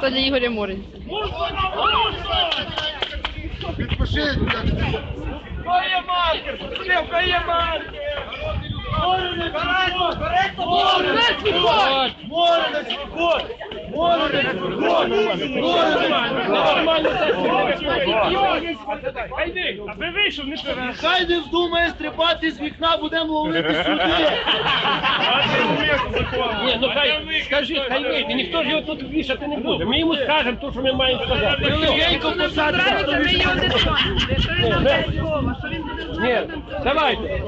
Це для Ігоря Моренця. Відпишіть, блядь. Твоє маркер! Твоє маркер! Море на свобод! Море на свобод! Аби вийшов, не. Хай не вздумає стрибати з вікна, будемо ловити сюди. Ні, ну хай, скажіть, хай вийде, ніхто ж його тут вішати не буде. Ми йому скажемо те, що ми маємо сказати. Легенько. Ми його не. Що він нам дасть слово, що він буде Ні, давайте.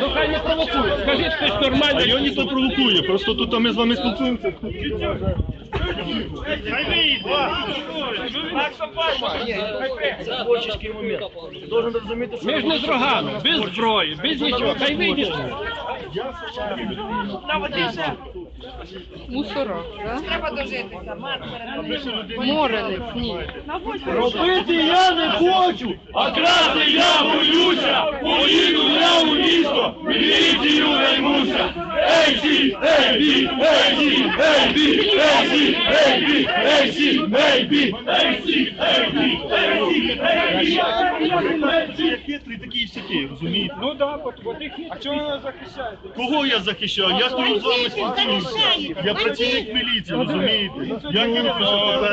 Ну хай не провокує. Скажіть хтось нормально. Його ніхто провокує, просто тут ми з вами спілкуємося. Це творчий момент. Должен розуміти, що Ми ж не з рогами, без зброї, без нічого. Хай вийде. мусорок, так? Треба дожитися, Моренець, ні. робити я не хочу, а красти я боюся. Поїду я у місто, міліцію наймуся. Розумієте? Ну. А чого ви захищаєте? Кого я захищаю? Я стою з вами спілкуюся. Я працівник міліції, розумієте? Я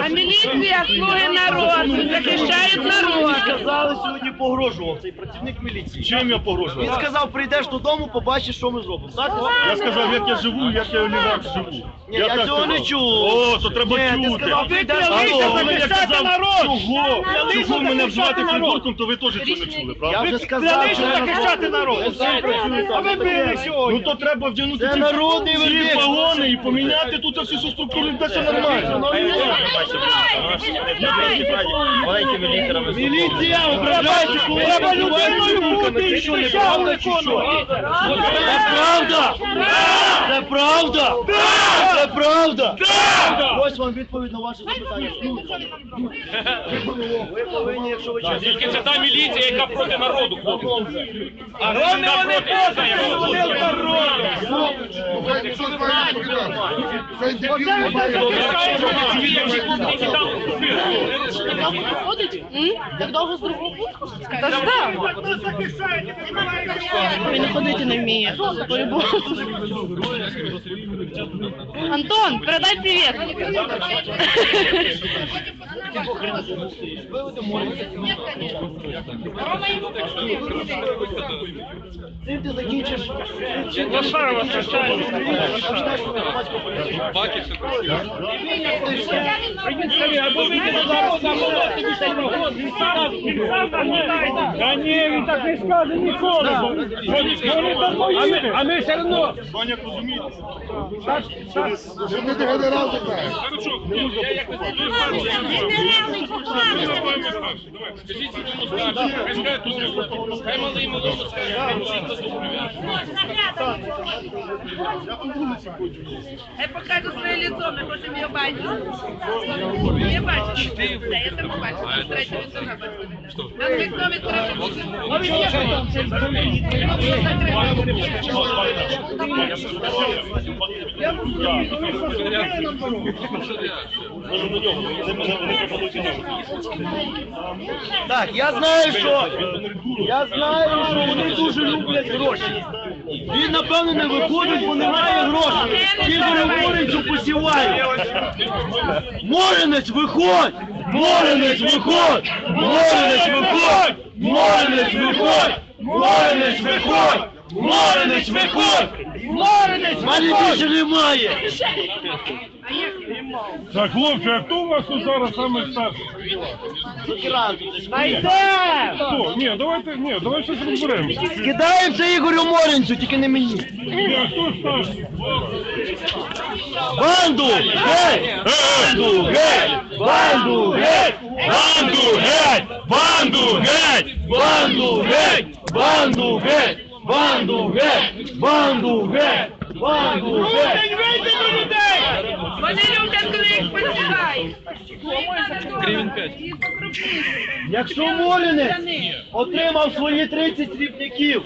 А міліція слуги народу, захищають народ. Сказали сьогодні погрожував цей працівник міліції. Чим я погрожував? Він сказав, прийдеш додому, побачиш, що ми зробимо. Так? Я сказав, як я живу, як я олігарх живу. Ні, я так цього не сказав. чув. О, то треба Ні, ти чути. сказав, прийдеш Алло, ви як казав, чого? Клялися Чого мене захищати вживати народ. придурком, то ви теж цього не чули, Я правда? вже сказав, Клялися захищати народ. А ви били Ну сьогодні. то треба вдягнути Це ці народний всі вердикт. погони і поміняти тут всю структуру, де все нормально. Міліція ображається, Треба людиною бути і що не правда чи що? Це правда! Це правда! Це правда! Ось вам відповідь на ваше запитання. Ви повинні, якщо ви чесно. Тільки це та міліція, яка проти народу. А вони вони проти, вони з Так довго з другого пункту? Та ж. Він ходити не вміє. По-любому. Антон, передай привіт. Цим ти закінчиш. Лошарова начальник. Та ні, він так не скаже ніколи. А ми все одно. Соня, розумієте? Що ми до генерал так? Я як не Державний Хай малий малому Хай покажу своє ліцо, не хочемо його бачити. Я бачу, я там бачу, третє ліцо на Там вікно відкрите. Я відкрито. Так, я знаю, що я знаю, що вони дуже люблять гроші. Він, напевно, не виходить, бо немає грошей. Ігор Моринцю посіває. Моринець, виходь! Моринець, виходь! Моринець, виходь! Моринець, виходь! Моринець, виходь! Моринець, виходь! Моринець, мене більше немає! Так, хлопці, а хто у вас тут зараз саме старший? Хто? Ні, давайте, ні, давай щось розберемося. Скидаємося Ігорю Моринцю, тільки не мені. Ні, а хто старший? Банду! Геть! Банду! Геть! Банду! Геть! Банду! Геть! Банду! Геть! Банду! Геть! Банду! Геть! Банду! Геть! Банду! Геть! Банду! Геть! Вони люблять, коли їх посігають. Якщо Молінець отримав свої 30 срібників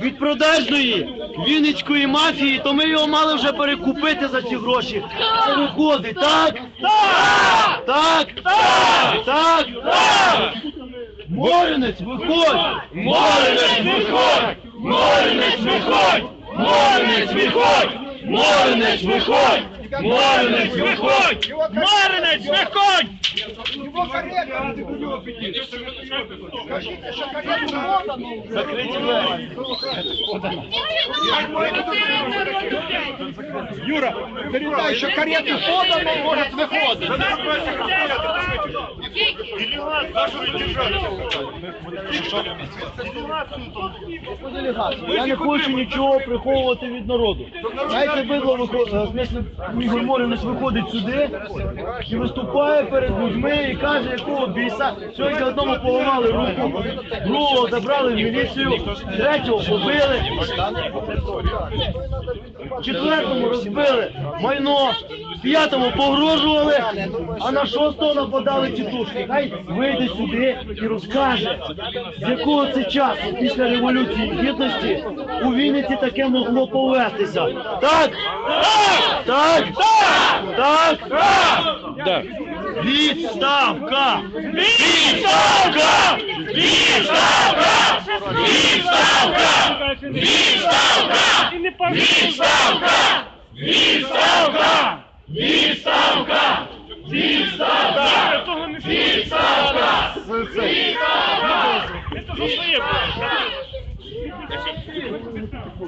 від продажної Вінницької мафії, то ми його мали вже перекупити за ці гроші. Це виходить, так? Так! Так! Так! Так! Так! Моринець, виходь! Моринець, виходь! Моринець, виходь! Моринець, виходь! Моринець, виходь! Моринець, виходь! Маринець, виходь! Закриті двері. Юра, передай, може виходить. Я не хочу нічого приховувати від народу. Знаєте, бидло Ігор Моринець виходить сюди і виступає перед людьми і каже, якого біса. Сьогодні одному поламали руку, другого забрали в міліцію, третього побили, четвертому розбили майно, п'ятому погрожували, а на шостого нападали тітушки. Хай вийде сюди і розкаже, з якого це часу після революції гідності у Вінниці таке могло повестися. Так? Так? Так? Так? Відставка! Відставка! Відставка! Відставка! Відставка! І. Відставка! Відставка! Відставка! Відставка! Того не Відставка! Це за своє було.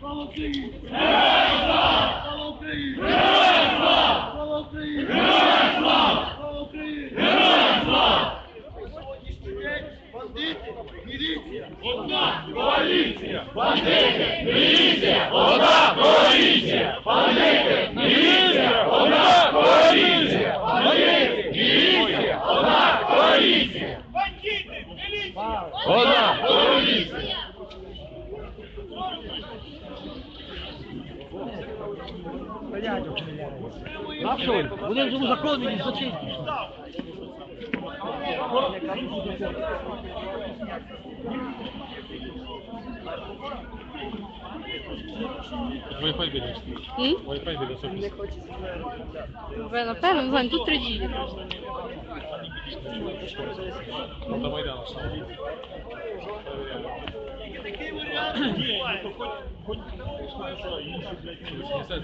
Слава Україні! Слава міліція, одна коаліція! Бандити, міліція, одна коаліція! Бандити, міліція, одна коаліція! Бандити, міліція, одна коаліція! Бандити, міліція! Одна коаліція! Вони вже узаконені, злочинці. Wi-Fi біля. Wi-Fi біля собі. Ви напевно, знаю, тут 3G. Ну, до Майдану. Такий варіант. Не знаю,